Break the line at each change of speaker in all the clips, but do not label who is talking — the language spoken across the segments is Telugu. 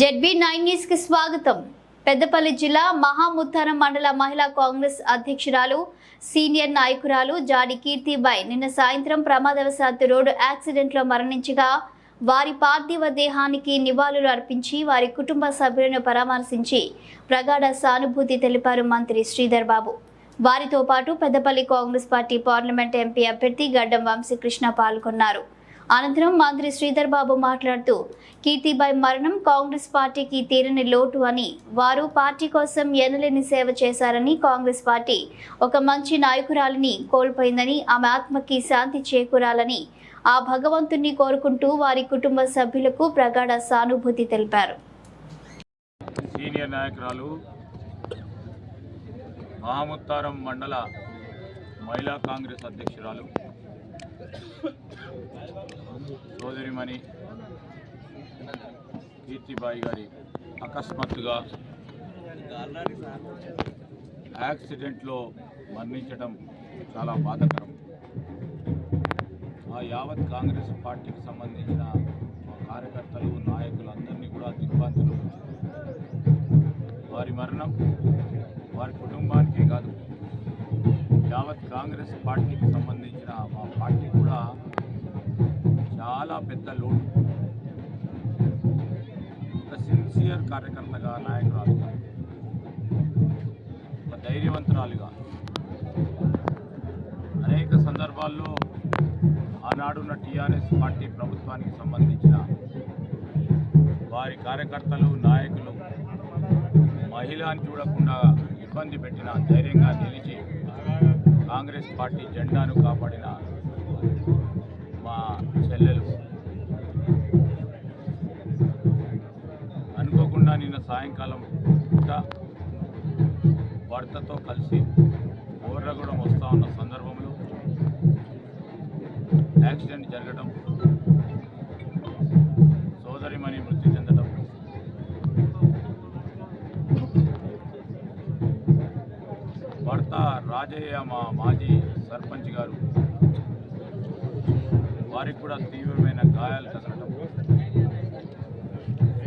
జెడ్బీ నైన్ న్యూస్కి స్వాగతం. పెద్దపల్లి జిల్లా మహాముత్తారం మండల మహిళా కాంగ్రెస్ అధ్యక్షురాలు సీనియర్ నాయకురాలు జాడి కీర్తిబాయ్ నిన్న సాయంత్రం ప్రమాదవశాత్తు రోడ్డు యాక్సిడెంట్లో మరణించగా వారి పార్థివ దేహానికి నివాళులు అర్పించి వారి కుటుంబ సభ్యులను పరామర్శించి ప్రగాఢ సానుభూతి తెలిపారు మంత్రి శ్రీధర్ బాబు. వారితో పాటు Peddapalli Congress party parliament MP అభ్యర్థి గడ్డం వంశీకృష్ణ పాల్గొన్నారు. అనంతరం మంత్రి శ్రీధర్ బాబు మాట్లాడుతూ కీర్తిబాయ్ మరణం కాంగ్రెస్ పార్టీకి తీరని లోటు అని వారు పార్టీ కోసం ఎనలేని సేవ చేశారని కాంగ్రెస్ పార్టీ ఒక మంచి నాయకురాలిని కోల్పోయిందని ఆమె ఆత్మకి శాంతి చేకూరాలని ఆ భగవంతుణ్ణి కోరుకుంటూ వారి కుటుంబ సభ్యులకు ప్రగాఢ సానుభూతి తెలిపారు.
సీనియర్ నాయకురాలు మహాముత్తారం మండల మహిళా కాంగ్రెస్ అధ్యక్షురాలు సోదరిమణి కీర్తిబాయి గారి అకస్మాత్తుగా యాక్సిడెంట్లో మరణించడం చాలా బాధకరం. ఆ యావత్ కాంగ్రెస్ పార్టీకి సంబంధించిన కార్యకర్తలు నాయకులు అందరినీ కూడా దిగ్భ్రాంతిలో వారి మరణం యావత్ కాంగ్రెస్ పార్టీకి సంబంధించిన మా పార్టీ కూడా చాలా పెద్ద లోటు. ఒక సిన్సియర్ కార్యకర్తగా నాయకురాలుగా ఒక ధైర్యవంతురాలుగా అనేక సందర్భాల్లో ఆనాడున్న టీఆర్ఎస్ పార్టీ ప్రభుత్వానికి సంబంధించిన వారి కార్యకర్తలు నాయకులు మహిళని చూడకుండా ఇబ్బంది పెట్టిన ధైర్యంగా నిలిచి కాంగ్రెస్ పార్టీ జెండాను కాపాడిన మా చెల్లెలు. అనుకోకుండా నిన్న సాయంకాలం పూట భర్తతో కలిసి ఓర్రగూడెం వస్తూ ఉన్న సందర్భంలో యాక్సిడెంట్ జరగడం భర్త రాజయ్య మా మాజీ సర్పంచ్ గారు. వారికి కూడా తీవ్రమైన గాయాలు తగలడం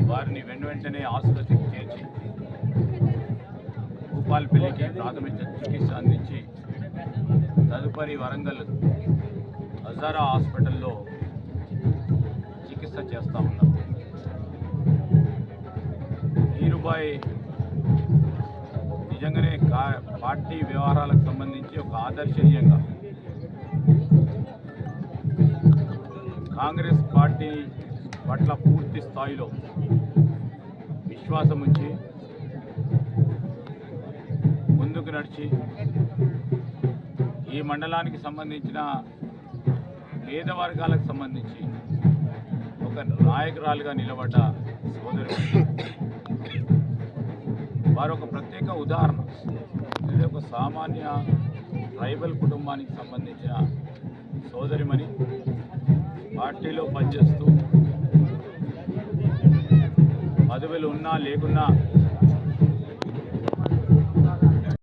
వారిని వెను వెంటనే ఆసుపత్రికి చేర్చి భూపాల్పల్లికి ప్రాథమిక చికిత్స అందించి తదుపరి వరంగల్ హజారా హాస్పిటల్లో చికిత్స చేస్తూ ఉన్నాం హీరుబాయ్ పార్టీ వ్యవహారాలకు సంబంధించి ఒక ఆదర్శనీయంగా కాంగ్రెస్ పార్టీ పట్ల పూర్తి స్థాయిలో విశ్వాసం ఉంచి ముందుకు నడిచి ఈ మండలానికి సంబంధించిన పేద వర్గాలకు సంబంధించి ఒక నాయకురాలుగా నిలబడ్డ సోదరు వారు ఒక ప్రత్యేక ఉదాహరణ. ఇది ఒక సామాన్య ట్రైబల్ కుటుంబానికి సంబంధించిన సోదరిమణి. పార్టీలో పనిచేస్తూ పదవులు ఉన్నా లేకున్నా